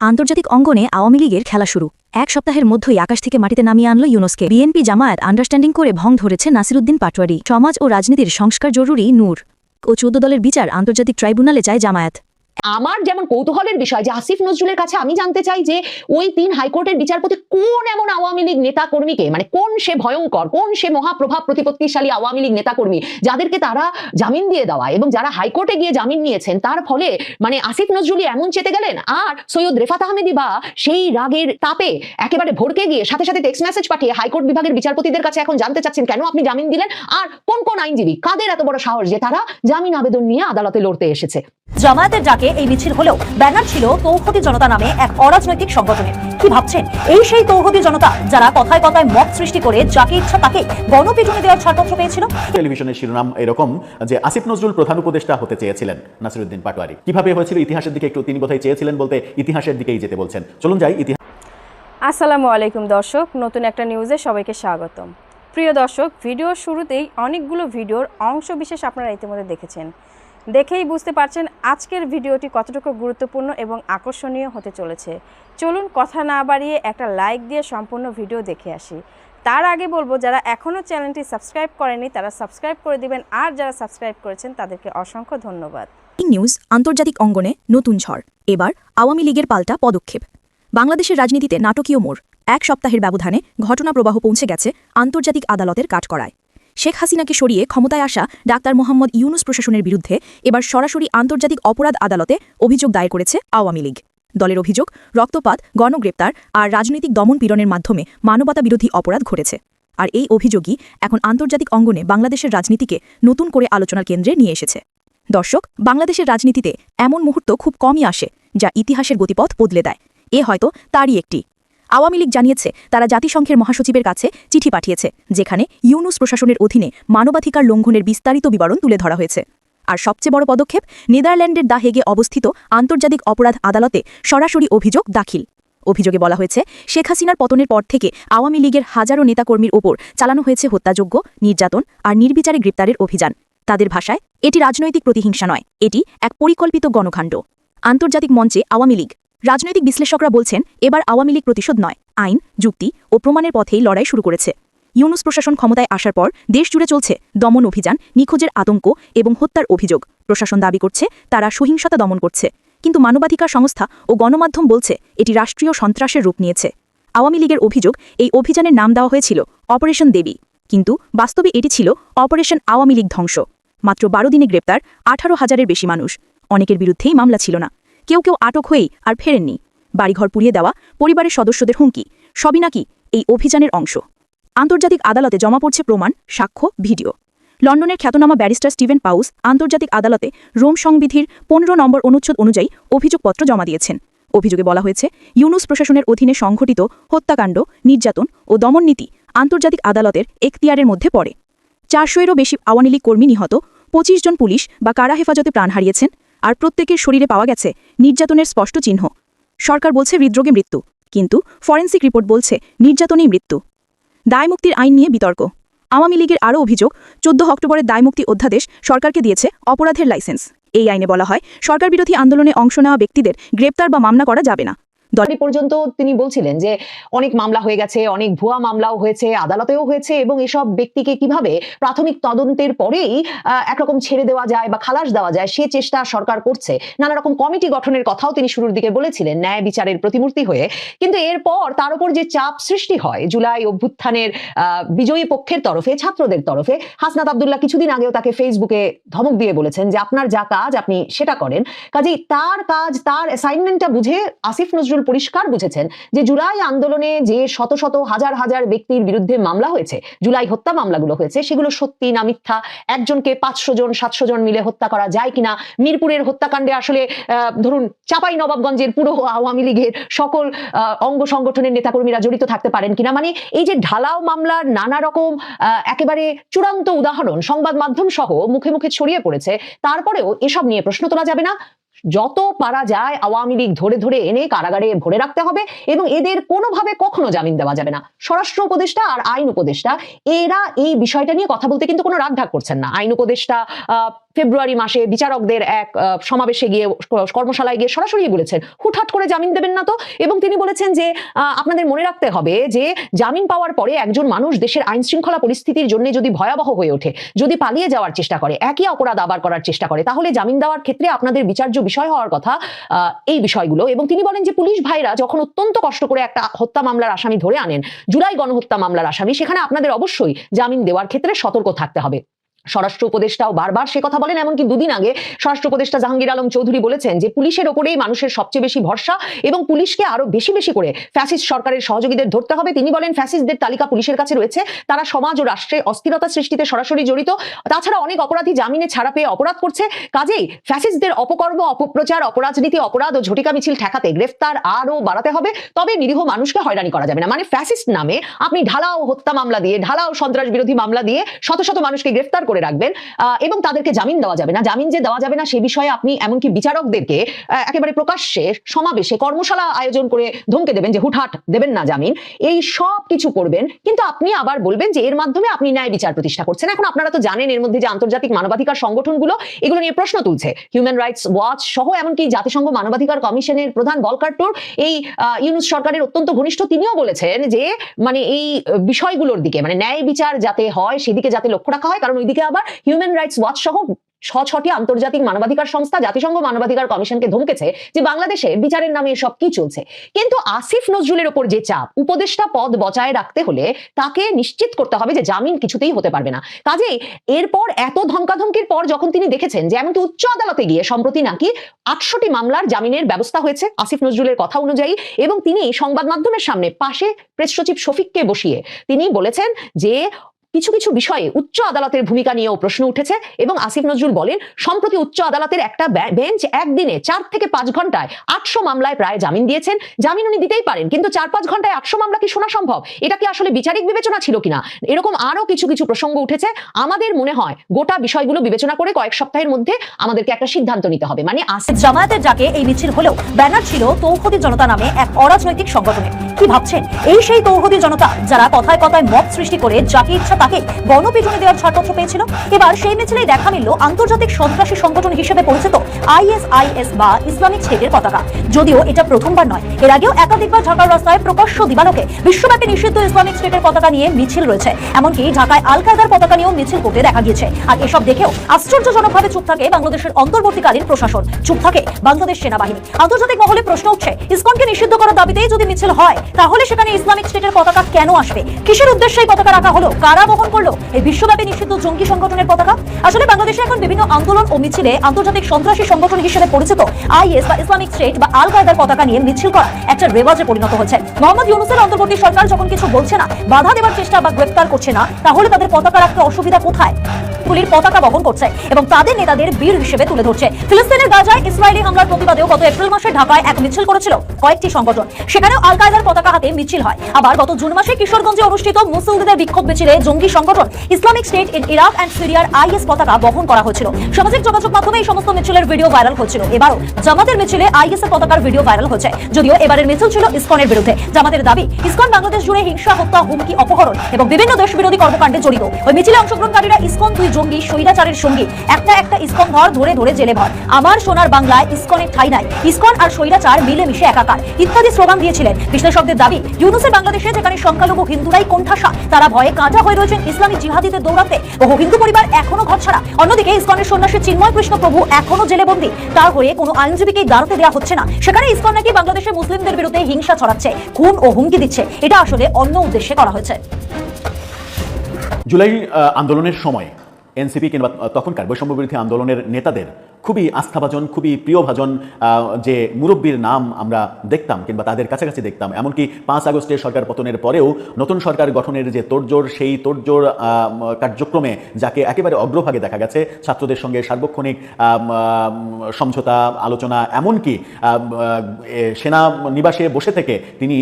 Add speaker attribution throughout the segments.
Speaker 1: আন্তর্জাতিক অঙ্গনে আওয়ামী লীগের খেলা শুরু। এক সপ্তাহের মধ্যেই আকাশ থেকে মাটিতে নামিয়ে আনল ইউনুসকে। বিএনপি জামায়াত আন্ডারস্ট্যান্ডিং করে ভং ধরেছে নাসিরুদ্দিন পাটোয়ারি। সমাজ ও রাজনীতির সংস্কার জরুরি, নূর। ও চৌদ্দ দলের বিচার আন্তর্জাতিক ট্রাইব্যুনালে চায় জামায়াত।
Speaker 2: আমার যেমন কৌতূহলের বিষয় যে আসিফ নজরুলের কাছে আমি জানতে চাই যে ওই তিন হাইকোর্টের বিচারপতি কোন এমন আওয়ামী লীগ নেতা কর্মীকে মানে কোন সে ভয়ঙ্কর, কোন সে মহাপ্রভাব প্রতিপত্তিশালী আওয়ামী লীগ নেতা কর্মী যাদেরকে তারা জামিন দিয়ে দেওয়া এবং যারা হাইকোর্টে গিয়ে জামিন নিয়েছেন, তার ফলে মানে আসিফ নজরুলি এমন চেতে গেলেন আর সৈয়দ রেফাত আহমেদি বা সেই রাগের তাপে একেবারে ভড়কে গিয়ে সাথে সাথে টেক্সট মেসেজ পাঠিয়ে হাইকোর্ট বিভাগের বিচারপতিদের কাছে এখন জানতে চাচ্ছেন কেন আপনি জামিন দিলেন আর কোন কোন আইনজীবী, কাদের এত বড় সাহস যে তারা জামিন আবেদন নিয়ে আদালতে লড়তে এসেছে?
Speaker 3: জামায়াতের ডাকে এই মিছিল হলেও ব্যানার ছিল তৌহদি জনতা নামে এক অরাজনৈতিক সংগঠনের। কি ভাবছেন? এই সেই তৌহদি জনতা যারা কথায় কথায় মত সৃষ্টি করে যাকে ইচ্ছা তাকে গণপিটুনি দেওয়ার ছাড়পত্র পেয়েছিল?
Speaker 4: টেলিভিশনের শিরোনাম এরকম যে আসিফ নজরুল প্রধান উপদেষ্টা হতে চেয়েছিলেন নাসিরুদ্দিন পাটোয়ারি। কীভাবে হয়েছিল ইতিহাসের দিকে একটু তিনি বোধহয় চেয়েছিলেন বলতে ইতিহাসের দিকেই যেতে বলছেন। চলুন যাই ইতিহাস
Speaker 5: আসসালামু আলাইকুম দর্শক নতুন একটা নিউজে সবাইকে স্বাগতম। প্রিয় দর্শক ভিডিওর শুরুতেই অনেকগুলো ভিডিওর অংশ বিশেষ আপনারা ইতিমধ্যে দেখেছেন। দেখেই বুঝতে পারছেন আজকের ভিডিওটি কতটুকু গুরুত্বপূর্ণ এবং আকর্ষণীয় হতে চলেছে। চলুন কথা না বাড়িয়ে একটা লাইক দিয়ে সম্পূর্ণ ভিডিও দেখে আসি। তার আগে বলব, যারা এখনও চ্যানেলটি সাবস্ক্রাইব করেনি তারা সাবস্ক্রাইব করে দিবেন। আর যারা সাবস্ক্রাইব করেছেন, তাদেরকে অসংখ্য ধন্যবাদ।
Speaker 1: নিউজ আন্তর্জাতিক অঙ্গনে নতুন ঝড়। এবার আওয়ামী লীগের পাল্টা পদক্ষেপ। বাংলাদেশের রাজনীতিতে নাটকীয় মোড়। এক সপ্তাহের ব্যবধানে ঘটনা প্রবাহ পৌঁছে গেছে আন্তর্জাতিক আদালতের কাঠকড়ায়। শেখ হাসিনাকে সরিয়ে ক্ষমতায় আসা ডাক্তার মোহাম্মদ ইউনুস প্রশাসনের বিরুদ্ধে এবার সরাসরি আন্তর্জাতিক অপরাধ আদালতে অভিযোগ দায়ের করেছে আওয়ামী লীগ। দলের অভিযোগ, রক্তপাত, গণগ্রেপ্তার আর রাজনৈতিক দমন পীড়নের মাধ্যমে মানবতা বিরোধী অপরাধ ঘটেছে। আর এই অভিযোগই এখন আন্তর্জাতিক অঙ্গনে বাংলাদেশের রাজনীতিকে নতুন করে আলোচনার কেন্দ্রে নিয়ে এসেছে। দর্শক, বাংলাদেশের রাজনীতিতে এমন মুহূর্ত খুব কমই আসে যা ইতিহাসের গতিপথ বদলে দেয়। এ হয়তো তারই একটি আওয়ামী লীগ জানিয়েছে, তারা জাতিসংঘের মহাসচিবের কাছে চিঠি পাঠিয়েছে, যেখানে ইউনুস প্রশাসনের অধীনে মানবাধিকার লঙ্ঘনের বিস্তারিত বিবরণ তুলে ধরা হয়েছে। আর সবচেয়ে বড় পদক্ষেপ, নেদারল্যান্ডের দা হেগে অবস্থিত আন্তর্জাতিক অপরাধ আদালতে সরাসরি অভিযোগ দাখিল। অভিযোগে বলা হয়েছে, শেখ হাসিনার পতনের পর থেকে আওয়ামী লীগের হাজারো নেতাকর্মীর ওপর চালানো হয়েছে হত্যাযোগ্য নির্যাতন আর নির্বিচারে গ্রেপ্তারের অভিযান। তাদের ভাষায়, এটি রাজনৈতিক প্রতিহিংসা নয়, এটি এক পরিকল্পিত গণকাণ্ড। আন্তর্জাতিক মঞ্চে আওয়ামী লীগ রাজনৈতিক বিশ্লেষকরা বলছেন, এবার আওয়ামী লীগ প্রতিশোধ নয়, আইন, যুক্তি ও প্রমাণের পথেই লড়াই শুরু করেছে। ইউনুস প্রশাসন ক্ষমতায় আসার পর দেশ জুড়ে চলছে দমন অভিযান, নিখোঁজের আতঙ্ক এবং হত্যার অভিযোগ। প্রশাসন দাবি করছে, তারা সহিংসতা দমন করছে। কিন্তু মানবাধিকার সংস্থা ও গণমাধ্যম বলছে, এটি রাষ্ট্রীয় সন্ত্রাসের রূপ নিয়েছে। আওয়ামী লীগের অভিযোগ, এই অভিযানের নাম দেওয়া হয়েছিল অপারেশন দেবী। কিন্তু বাস্তবে এটি ছিল অপারেশন আওয়ামী লীগ ধ্বংস। মাত্র বারো দিনে গ্রেপ্তার আঠারো হাজারের বেশি মানুষ। অনেকের বিরুদ্ধেই মামলা ছিল না। কেউ কেউ আটক হয়েই আর ফেরেননি। বাড়িঘর পুড়িয়ে দেওয়া, পরিবারের সদস্যদের হুমকি, সবই নাকি এই অভিযানের অংশ। আন্তর্জাতিক আদালতে জমা পড়ছে প্রমাণ, সাক্ষ্য, ভিডিও। লন্ডনের খ্যাতনামা ব্যারিস্টার স্টিভেন পাউস আন্তর্জাতিক আদালতে রোম সংবিধির পনেরো নম্বর অনুচ্ছেদ অনুযায়ী অভিযোগপত্র জমা দিয়েছেন। অভিযোগে বলা হয়েছে, ইউনুস প্রশাসনের অধীনে সংঘটিত হত্যাকাণ্ড, নির্যাতন ও দমননীতি আন্তর্জাতিক আদালতের এখতিয়ারের মধ্যে পড়ে। চারশোয়েরও বেশি আওয়ামী লীগ কর্মী নিহত, পঁচিশ জন পুলিশ বা কারা হেফাজতে প্রাণ হারিয়েছেন আর প্রত্যেকের শরীরে পাওয়া গেছে নির্যাতনের স্পষ্ট চিহ্ন। সরকার বলছে হৃদরোগে মৃত্যু, কিন্তু ফরেন্সিক রিপোর্ট বলছে নির্যাতনেই মৃত্যু। দায়মুক্তির আইন নিয়ে বিতর্ক। আওয়ামী লীগের আরও অভিযোগ, চোদ্দ অক্টোবরের দায়মুক্তি অধ্যাদেশ সরকারকে দিয়েছে অপরাধের লাইসেন্স। এই আইনে বলা হয় সরকার বিরোধী আন্দোলনে অংশ নেওয়া ব্যক্তিদের গ্রেপ্তার বা মামলা করা যাবে না।
Speaker 2: দলে পর্যন্ত তিনি বলছিলেন যে অনেক মামলা হয়ে গেছে, অনেক ভুয়া মামলাও হয়েছে, আদালতেও হয়েছে এবং এসব ব্যক্তিকে কীভাবে প্রাথমিক তদন্তের পরেই একরকম ছেড়ে দেওয়া যায় বা খালাস দেওয়া যায় সে চেষ্টা সরকার করছে। নানা রকম কমিটি গঠনের কথাও তিনি শুরুর দিকে বলেছিলেন ন্যায় বিচারের প্রতিমূর্তি হয়ে। কিন্তু এরপর তার উপর যে চাপ সৃষ্টি হয় জুলাই অভ্যুত্থানের বিজয়ী পক্ষের তরফে, ছাত্রদের তরফে, হাসনাত আবদুল্লাহ কিছুদিন আগেও তাকে ফেসবুকে ধমক দিয়ে বলেছেন যে, আপনার যা কাজ, আপনি সেটা করেন। কাজেই তার কাজ, তার অ্যাসাইনমেন্টটা বুঝে আসিফ নজরুল পরিষ্কার বুঝেছেন যে জুলাই আন্দোলনে যে শত শত হাজার হাজার ব্যক্তির বিরুদ্ধে মামলা হয়েছে, জুলাই হত্যা মামলাগুলো হয়েছে, সেগুলো সত্যি না মিথ্যা? একজনকে পাঁচশো জন, সাতশো জন মিলে হত্যা করা যায় কিনা? মিরপুরের হত্যাকাণ্ডে আসলে ধরুন চাপাই নবাবগঞ্জের পুরো আওয়ামী লীগের সকল অঙ্গ সংগঠনের নেতাকর্মীরা জড়িত থাকতে পারেন কিনা? মানে এই যে ঢালাও মামলার নানা রকম একেবারে চূড়ান্ত উদাহরণ সংবাদ মাধ্যম সহ মুখে মুখে ছড়িয়ে পড়েছে, তারপরেও এসব নিয়ে প্রশ্ন তোলা যাবে না। যত পারা যায় আওয়ামী লীগ ধরে ধরে এনে কারাগারে ভরে রাখতে হবে এবং এদের কোনোভাবে কখনো জামিন দেওয়া যাবে না। স্বরাষ্ট্র উপদেষ্টা আর আইন উপদেষ্টা, এরা এই বিষয়টা নিয়ে কথা বলতে কিন্তু কোনো রাগঢাক করছেন না। আইন উপদেষ্টা ফেব্রুয়ারি মাসে বিচারকদের এক সমাবেশে গিয়ে কর্মশালায় গিয়ে সরাসরি বলেছেন। হুটহাট করে জামিন দেবেন না তো? এবং তিনি বলেছেন যে আপনাদের মনে রাখতে হবে যে, জামিন পাওয়ার পরে একজন মানুষ দেশের আইন শৃঙ্খলা পরিস্থিতির জন্য যদি ভয়াবহ হয়ে ওঠে, যদি পালিয়ে যাওয়ার চেষ্টা করে, একই অপরাধ আবার করার চেষ্টা করে, তাহলে জামিন দেওয়ার ক্ষেত্রে আপনাদের বিচার্য বিষয় হওয়ার কথা এই বিষয়গুলো। এবং তিনি বলেন যে, পুলিশ ভাইরা যখন অত্যন্ত কষ্ট করে একটা হত্যা মামলার আসামি ধরে আনেন, জুলাই গণহত্যা মামলার আসামি, সেখানে আপনাদের অবশ্যই জামিন দেওয়ার ক্ষেত্রে সতর্ক থাকতে হবে। স্বরাষ্ট্র উপদেষ্টাও বারবার সে কথা বলেন, এমনকি দুদিন আগে স্বরাষ্ট্র উপদেষ্টা জাহাঙ্গীর আলম চৌধুরী বলেছেন যে পুলিশের ওপরেই মানুষের সবচেয়ে বেশি ভরসা এবং পুলিশকে আরও বেশি বেশি করে ফ্যাসিস্ট সরকারের সহযোগীদের ধরতে হবে। তিনি বলেন, ফ্যাসিস্টদের তালিকা পুলিশের কাছে রয়েছে। তারা সমাজ ও রাষ্ট্রে অস্থিরতা সৃষ্টিতে সরাসরি জড়িত। তাছাড়া অনেক অপরাধী জামিনে ছাড়া পেয়ে অপরাধ করছে। কাজেই ফ্যাসিস্টদের অপকর্ম, অপপ্রচার, অপরাজনীতি, অপরাধ ও ঝটিকা মিছিল ঠেকাতে গ্রেফতার আরও বাড়াতে হবে। তবে নিরীহ মানুষকে হয়রানি করা যাবে না। মানে ফ্যাসিস্ট নামে আপনি ঢালাও হত্যা মামলা দিয়ে, ঢালাও সন্ত্রাস বিরোধী মামলা দিয়ে শত শত মানুষকে গ্রেফতার করে রাখবেন। এবং তাদেরকে জামিন দেওয়া যাবে না। জামিন যে দেওয়া যাবে না, সে বিষয়ে আপনি এমনকি বিচারকদেরকে একেবারে প্রকাশ্যে সমাবেশে কর্মশালা আয়োজন করে ধমকে দেবেন যে হুটহাট দেবেন না জামিন। এই সব কিছু করবেন, কিন্তু আপনি আবার বলবেন যে এর মাধ্যমে আপনি ন্যায় বিচার প্রতিষ্ঠা করছেন। এখন আপনারা তো জানেন এর মধ্যে যে আন্তর্জাতিক মানবাধিকার সংগঠনগুলো এগুলো নিয়ে প্রশ্ন তুলছে। হিউম্যান রাইটস ওয়াচ সহ এমনকি জাতিসংঘ মানবাধিকার কমিশনের প্রধান বলকার টুর, এই ইউনুস সরকারের অত্যন্ত ঘনিষ্ঠ তিনিও বলেছেন যে মানে এই বিষয়গুলোর দিকে মানে ন্যায় বিচার যাতে হয়, সেদিকে যাতে লক্ষ্য রাখা হয়, কারণ ওইদিকে আবার হিউম্যান রাইটস ওয়াচ সহ ছ ছটি আন্তর্জাতিক মানবাধিকার সংস্থা জাতিসংঘ মানবাধিকার কমিশনকে ধমকেছে যে বাংলাদেশে বিচারের নামে এসব কি চলছে। কিন্তু আসিফ নজরুলের ওপর যে চাপ, উপদেষ্টা পদ বজায় রাখতে হলে তাকে নিশ্চিত করতে হবে যে জামিন কিছুতেই হতে পারবে না। কাজেই এরপর এত ধমকাধমকির পর যখন তিনি দেখেছেন যে এমনকি উচ্চ আদালতে গিয়ে সম্প্রতি নাকি আটশোটি মামলার জামিনের ব্যবস্থা হয়েছে আসিফ নজরুলের কথা অনুযায়ী এবং তিনি সংবাদ মাধ্যমের সামনে পাশে প্রেস সচিব শফিককে বসিয়ে তিনি বলেছেন যে কিছু কিছু বিষয়ে উচ্চ আদালতের ভূমিকা নিয়েও প্রশ্ন উঠেছে এবং আসিফ নজরুল বলেন, সম্প্রতি উচ্চ আদালতের একটা বেঞ্চ একদিনে চার থেকে পাঁচ ঘন্টায় আটশো মামলায় প্রায় জামিন দিয়েছেন। জামিন উনি দিতেই পারেন, কিন্তু চার পাঁচ ঘন্টায় আটশো মামলা কি শোনা সম্ভব? এটা কি আসলে বিচারিক বিবেচনা ছিল কিনা? এরকম আরও কিছু কিছু প্রসঙ্গ উঠেছে। আমাদের মনে হয় গোটা বিষয়গুলো বিবেচনা করে কয়েক সপ্তাহের মধ্যে আমাদেরকে একটা সিদ্ধান্ত নিতে হবে। মানে আসিফ
Speaker 3: জামায়াতের যাকে এই মিছিল হলেও ব্যানার ছিল তৌহদি জনতা নামে এক অরাজনৈতিক সংগঠনের। কি ভাবছেন? এই সেই তৌহদি জনতা যারা কথায় কথায় মত সৃষ্টি করে যাকে ইচ্ছা তাকে গণপিটুনি দেওয়ার ছাড়পত্র পেয়েছিল। এবার সেই মিছিলেই দেখা মিলল আন্তর্জাতিক সন্ত্রাসী সংগঠন হিসেবে পরিচিত আইএসআইএস বা ইসলামিক পতাকা। যদিও এটা প্রথমবার নয়, এর আগেও একাধিকবার ঢাকার রাস্তায় প্রকাশ্য দিবালোকে বিশ্বব্যাপী নিষিদ্ধ ইসলামিক স্টেটের পতাকা নিয়ে মিছিল রয়েছে। এমনকি ঢাকায় আল কায়দার পতাকা নিয়েও মিছিল করতে দেখা গিয়েছে। আর এসব দেখেও আশ্চর্যজনকভাবে চুপ থাকে বাংলাদেশের অন্তর্বর্তীকালীন প্রশাসন। চুপ থাকে বাংলাদেশ সেনাবাহিনী। আন্তর্জাতিক মহলে প্রশ্ন উঠছে, ইসকনকে নিষিদ্ধ করার দাবিতেই যদি মিছিল হয়, তাহলে সেখানে ইসলামিক স্টেটের পতাকা কেন আসবে? কিসের উদ্দেশ্যে পতাকা রাখা হলো? কারা বহন করল? এই বিশ্বব্যাপী নিষিদ্ধ জঙ্গি সংগঠনের পতাকা? আসলে বাংলাদেশে এখন বিভিন্ন আন্দোলন ও মিছিলে আন্তর্জাতিক সন্ত্রাসী সংগঠন হিসেবে পরিচিত আইএস বা ইসলামিক স্টেট বা আল কায়দার পতাকা নিয়ে মিছিল করা একটা রেওয়াজে পরিণত মোহাম্মদ ইউনুসের অন্তর্বর্তী সরকার যখন কিছু বলছে না, বাধা দেওয়ার চেষ্টা বা গ্রেফতার করছে না, তাহলে তাদের পতাকা রাখতে অসুবিধা কোথায়? পুলির পতাকা বহন করছে এবং তাদের নেতাদের বীর হিসেবে তুলে ধরছে। ফিলিস্তিনের গাজায় ইসরায়েলি হামলার প্রতিবাদেও গত এপ্রিল মাসে ঢাকায় এক মিছিল করেছিল কয়েকটি সংগঠন। সেখানেও আল কায়দার পতাকা হাতে মিছিল হয়। আবার গত জুন মাসে কিশোরগঞ্জে অনুষ্ঠিত মুসলিমদের বিক্ষোভ মিছিলে জঙ্গি সংগঠন Islamic State in Iraq and সিরিয়ার আইএস পতাকা বহন করা হয়েছিল সামাজিক যোগাযোগ মাধ্যমে এই সমস্ত মিছিলের ভিডিও ভাইরাল হচ্ছিল। এবারও জামাতের মিছিলে আইএস এর পতাকার ভিডিও ভাইরাল হচ্ছে। যদিও এবারের মিছিল ছিল ইসকনের বিরুদ্ধে। জামাতের দাবি, ইসকন বাংলাদেশ জুড়ে হিংসা, হত্যা, হুমকি, অপহরণ এবং বিভিন্ন দেশ বিরোধী কর্মকাণ্ডে জড়িত। ওই মিছিলে অংশগ্রহণকারীরা ইসকন দুই জঙ্গি, স্বৈরাচারের সঙ্গী। একটা একটা ইসকন ঘর ধরে ধরে জেলে ভর। আমার সোনার বাংলায় ইসকনের ঠাই নাই। ইসকন আর স্বৈরাচার মিলেমিশে একাকার। ইত্যাদি স্লোগান দিয়েছিলেন। বিশ্লেষকদের দাবি, ইউনুসের বাংলাদেশে যেখানে সংখ্যালঘু হিন্দুরাই কোণঠাসা, তারা ভয়ে কাঁটা হয়ে রয়েছেন ইসলামিক জিহাদিদের দৌড়াতে। বহু হিন্দু পরিবার এখনও ঘর ছাড়া। অন্যদিকে ইসকনের সন্ন্যাসী চিন্ময় কৃষ্ণ প্রভু এখনও জেলে বন্দী তার হয়ে কোনো আইনজীবীকে দাঁড়াতে দেওয়া হচ্ছে না। সেখানে ইসকন নাকি বাংলাদেশে মুসলিমদের বিরুদ্ধে হিংসা ছড়াচ্ছে, খুন ও হুমকি দিচ্ছে। এটা আসলে অন্য উদ্দেশ্যে করা হয়েছে।
Speaker 4: জুলাই আন্দোলনের সময় এনসিপি কিংবা তখনকার বৈষম্য বিরোধী আন্দোলনের নেতাদের খুবই আস্থাভাজন, খুবই প্রিয়ভাজন যে মুরব্বীর নাম আমরা দেখতাম কিংবা তাদের কাছাকাছি দেখতাম। এমনকি পাঁচ আগস্টের সরকার পতনের পরেও নতুন সরকার গঠনের যে তোড়জোড়, সেই তোড়জোড় কার্যক্রমে যাকে একেবারে অগ্রভাগে দেখা গেছে, ছাত্রদের সঙ্গে সার্বক্ষণিক সমঝোতা, আলোচনা, এমনকি সেনা নিবাসে বসে থেকে তিনি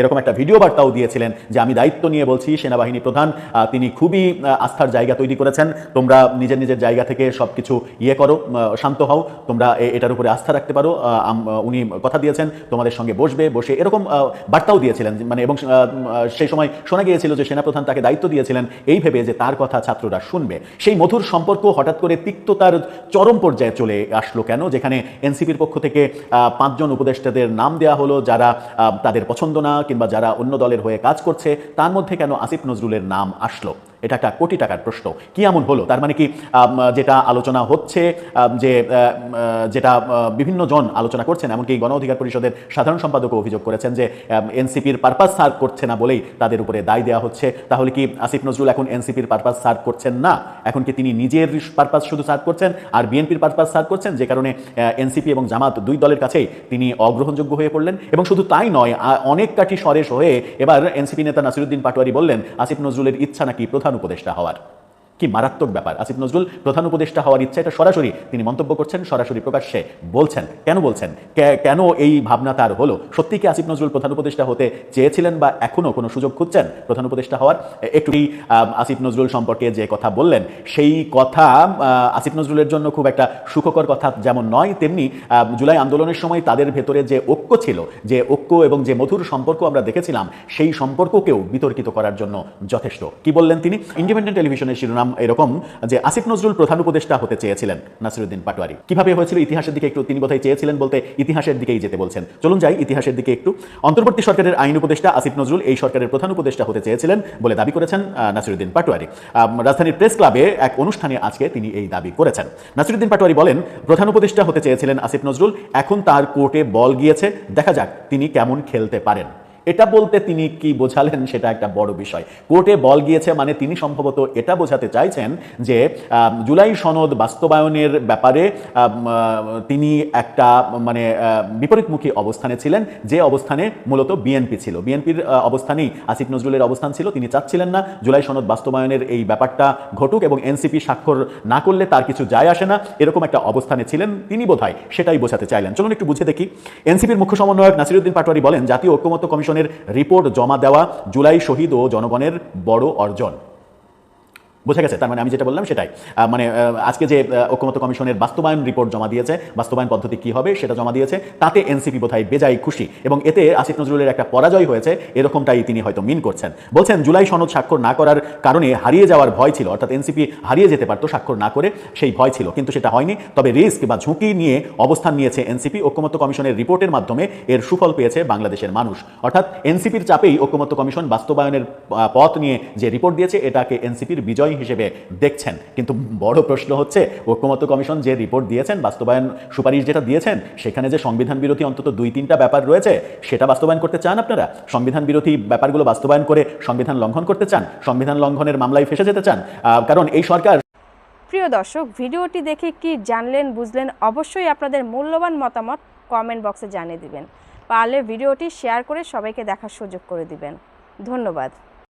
Speaker 4: এরকম একটা ভিডিও বার্তাও দিয়েছিলেন যে আমি দায়িত্ব নিয়ে বলছি, সেনাবাহিনী প্রধান তিনি খুবই আস্থার জায়গা তৈরি করেছেন। তোমরা নিজের নিজের জায়গা থেকে সব কিছু ইয়ে করো শান্ত হও। তোমরা এটার উপরে আস্থা রাখতে পারো। উনি কথা দিয়েছেন, তোমাদের সঙ্গে বসবে, বসে এরকম বার্তাও দিয়েছিলেন। মানে এবং সেই সময় শোনা গিয়েছিল যে সেনাপ্রধান তাকে দায়িত্ব দিয়েছিলেন এই ভেবে যে তার কথা ছাত্ররা শুনবে। সেই মধুর সম্পর্ক হঠাৎ করে তিক্ততার চরম পর্যায়ে চলে আসলো কেন? যেখানে এনসিপির পক্ষ থেকে পাঁচজন উপদেষ্টাদের নাম দেওয়া হলো যারা তাদের পছন্দ না কিংবা যারা অন্য দলের হয়ে কাজ করছে, তার মধ্যে কেন আসিফ নজরুলের নাম আসলো? এটা একটা কোটি টাকার প্রশ্ন। কি এমন হলো? তার মানে কি যেটা আলোচনা হচ্ছে যে যেটা বিভিন্ন জন আলোচনা করছেন, এমনকি গণ অধিকার পরিষদের সাধারণ সম্পাদকও অভিযোগ করেছেন যে এনসিপির পারপাস সার্ভ করছে না বলেই তাদের উপরে দায় দেওয়া হচ্ছে। তাহলে কি আসিফ নজরুল এখন এনসিপির পারপাস সার্ভ করছেন না? এখন কি তিনি নিজের পারপাস শুধু সার্ভ করছেন? আর বিএনপির পারপাস সার্ভ করছেন? যে কারণে এনসিপি এবং জামাত দুই দলের কাছেই তিনি অগ্রহণযোগ্য হয়ে পড়লেন। এবং শুধু তাই নয় অনেক কাঠি সরেশ হয়ে এবার এনসিপি নেতা নাসিরুদ্দিন পাটোয়ারি বললেন, আসিফ নজরুলের ইচ্ছা নাকি প্রধান উপদেষ্টা হওয়ার। কি মারাত্মক ব্যাপার? আসিফ নজরুল, প্রধান উপদেষ্টা হওয়ার ইচ্ছা, এটা সরাসরি তিনি মন্তব্য করছেন, সরাসরি প্রকাশ্যে বলছেন। কেন বলছেন? কেন এই ভাবনা তার হলো? সত্যি কি আসিফ নজরুল প্রধান উপদেষ্টা হতে চেয়েছিলেন বা এখনও কোনো সুযোগ খুঁজছেন প্রধান উপদেষ্টা হওয়ার? একটু আসিফ নজরুল সম্পর্কে যে কথা বললেন, সেই কথা আসিফ নজরুলের জন্য খুব একটা সুখকর কথা যেমন নয়, তেমনি জুলাই আন্দোলনের সময় তাদের ভেতরে যে ঐক্য ছিল, যে ঐক্য এবং যে মধুর সম্পর্ক আমরা দেখেছিলাম, সেই সম্পর্ককেও বিতর্কিত করার জন্য যথেষ্ট। কি বললেন তিনি? ইন্ডিপেন্ডেন্ট টেলিভিশনের শিরোনাম এরকম যে আসিফ নজরুল প্রধান উপদেষ্টা হতে চেয়েছিলেন নাসিরুদ্দিন পাটোয়ারি। কীভাবে হয়েছিল? ইতিহাসের দিকে একটু তিনি বোধহয় চেয়েছিলেন বলতে ইতিহাসের দিকেই যেতে বলছেন। চলুন যাই ইতিহাসের দিকে একটু। অন্তর্বর্তী সরকারের আইন উপদেষ্টা আসিফ নজরুল এই সরকারের প্রধান উপদেষ্টা হতে চেয়েছিলেন বলে দাবি করেছেন নাসিরুদ্দিন পাটোয়ারি। রাজধানীর প্রেস ক্লাবে এক অনুষ্ঠানে আজকে তিনি এই দাবি করেছেন। নাসিরুদ্দিন পাটোয়ারি বলেন, প্রধান উপদেষ্টা হতে চেয়েছিলেন আসিফ নজরুল, এখন তার কোর্টে বল গিয়েছে, দেখা যাক তিনি কেমন খেলতে পারেন। এটা বলতে তিনি কি বোঝালেন সেটা একটা বড় বিষয়। কোর্টে বল গিয়েছে মানে তিনি সম্ভবত এটা বোঝাতে চাইছেন যে জুলাই সনদ বাস্তবায়নের ব্যাপারে তিনি একটা মানে বিপরীতমুখী অবস্থানে ছিলেন। যে অবস্থানে মূলত বিএনপি ছিল। বিএনপির অবস্থানেই আসিফ নজরুলের অবস্থান ছিল। তিনি চাচ্ছিলেন না জুলাই সনদ বাস্তবায়নের এই ব্যাপারটা ঘটুক এবং এনসিপি স্বাক্ষর না করলে তার কিছু যায় আসে না। এরকম একটা অবস্থানে ছিলেন তিনি বোধহয়, সেটাই বোঝাতে চাইলেন। চলুন একটু বুঝে দেখি। এনসিপির মুখ্য সমন্বয়ক নাসিরুদ্দিন পাটোয়ারি বলেন, জাতীয় ঐক্যমত্য কমিশনের রিপোর্ট জমা দেওয়া জুলাই শহীদ ও জনগণের বড় অর্জন। বোঝা গেছে তার মানে আমি যেটা বললাম সেটাই। মানে আজকে যে আহ, ঐক্যমত্য কমিশনের বাস্তবায়ন রিপোর্ট জমা দিয়েছে বাস্তবায়ন পদ্ধতি কি হবে সেটা জমা দিয়েছে তাতে এনসিপি বোধহয় বেজায় খুশি। এবং এতে আসিফ নজরুলের একটা পরাজয় হয়েছে এরকমটাই তিনি হয়তো মিন করছেন। বলছেন জুলাই সনদ স্বাক্ষর না করার কারণে হারিয়ে যাওয়ার ভয় ছিল অর্থাৎ এনসিপি হারিয়ে যেতে পারতো স্বাক্ষর না করে সেই ভয় ছিল। কিন্তু সেটা হয়নি। তবে রিস্ক বা ঝুঁকি নিয়ে অবস্থান নিয়েছে এনসিপি। ঐক্যমত্য কমিশনের রিপোর্টের মাধ্যমে এর সুফল পেয়েছে বাংলাদেশের মানুষ। অর্থাৎ এনসিপির চাপেই ঐক্যমত্য কমিশন বাস্তবায়নের পথ নিয়ে যে রিপোর্ট দিয়েছে এটাকে এনসিপির বিজয় হিসেবে দেখছেন। কিন্তু বড় প্রশ্ন হচ্ছে, ঐক্যমত্য কমিশন যে রিপোর্ট দিয়েছেন, বাস্তবায়ন সুপারিশ যেটা দিয়েছেন, সেখানে যে সংবিধান বিরোধী অন্তত দুই তিনটা ব্যাপার রয়েছে, সেটা বাস্তবায়ন করতে চান আপনারা? সংবিধান বিরোধী ব্যাপারগুলো বাস্তবায়ন করে সংবিধান লঙ্ঘন করতে চান? সংবিধান লঙ্ঘনের মামলায় ফেসে যেতে চান? কারণ এই সরকার
Speaker 5: প্রিয় দর্শক, ভিডিওটি দেখে কি জানলেন, বুঝলেন, অবশ্যই আপনাদের মূল্যবান মতামত কমেন্ট বক্সে জানিয়ে দিবেন। পারলে ভিডিওটি শেয়ার করে সবাইকে দেখার সুযোগ করে দিবেন। ধন্যবাদ।